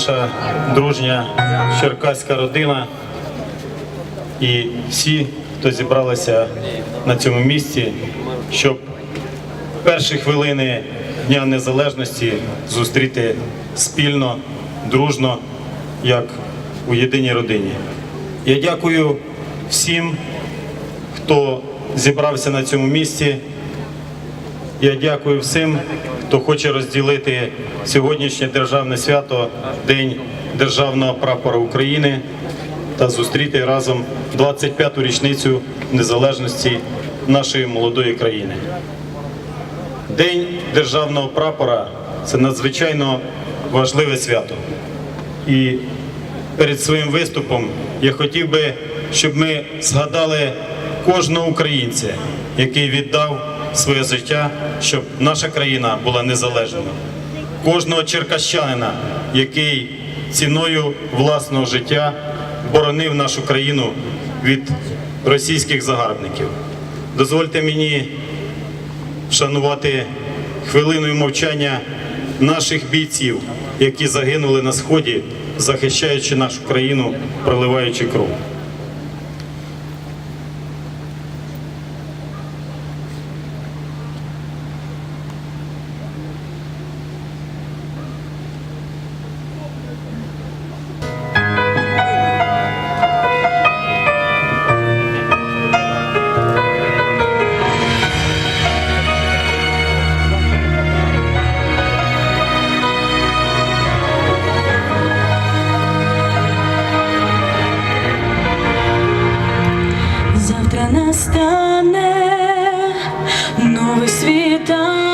наша дружня черкаська родина і всі, хто зібралися на цьому місці, щоб перші хвилини Дня Незалежності зустріти спільно, дружно, як у єдиній родині. Я дякую всім, хто зібрався на цьому місці. Я дякую всім, хто хоче розділити сьогоднішнє державне свято, День Державного прапора України та зустріти разом 25-ту річницю незалежності нашої молодої країни. День державного прапора це надзвичайно важливе свято. І перед своїм виступом я хотів би, щоб ми згадали кожного українця, який віддав своє життя, щоб наша країна була незалежною. Кожного черкащанина, який ціною власного життя боронив нашу країну від російських загарбників. Дозвольте мені вшанувати хвилиною мовчання наших бійців, які загинули на сході, захищаючи нашу країну, проливаючи кров. Завтра настане новий світанок,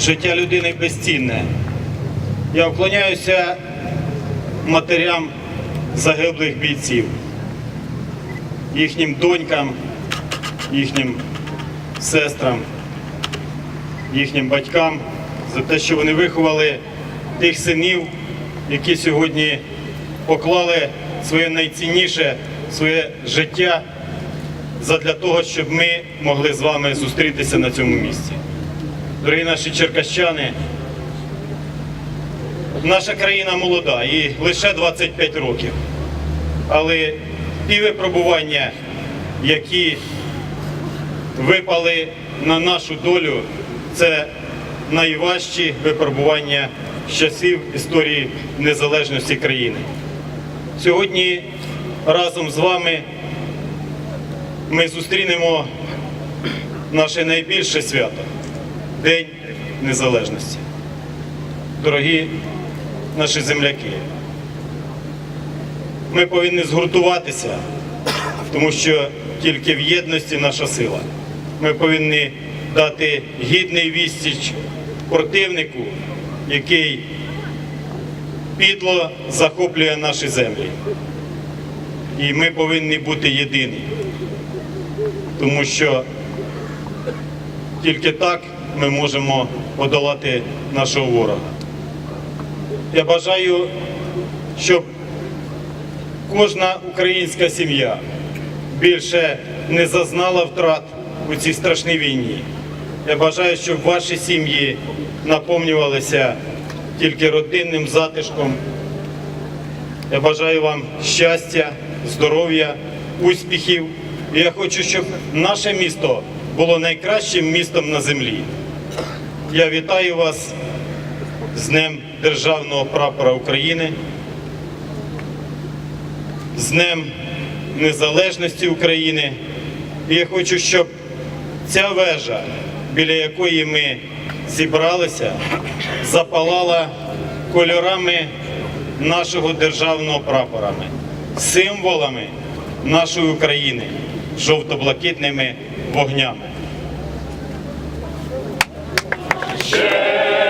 Життя людини безцінне. Я вклоняюся матерям загиблих бійців, їхнім донькам, їхнім сестрам, їхнім батькам за те, що вони виховали тих синів, які сьогодні поклали своє найцінніше, своє життя задля того, щоб ми могли з вами зустрітися на цьому місці. Дорогі наші черкащани, наша країна молода, їй лише 25 років. Але ті випробування, які випали на нашу долю, це найважчі випробування з часів історії незалежності країни. Сьогодні разом з вами ми зустрінемо наше найбільше свято День Незалежності. дорогі наші земляки. Ми повинні згуртуватися, тому що тільки в єдності наша сила. Ми повинні дати гідний відсіч противнику, який підло захоплює наші землі. І ми повинні бути єдині, тому що тільки так ми можемо подолати нашого ворога. Я бажаю, щоб кожна українська сім'я більше не зазнала втрат у цій страшній війні. Я бажаю, щоб ваші сім'ї наповнювалися тільки родинним затишком. Я бажаю вам щастя, здоров'я, успіхів. І я хочу, щоб наше місто було найкращим містом на землі. Я вітаю вас з Днем Державного прапора України, з Днем Незалежності України. І я хочу, щоб ця вежа, біля якої ми зібралися, запалала кольорами нашого державного прапорами, символами нашої України, жовто-блакитними вогнями. Share.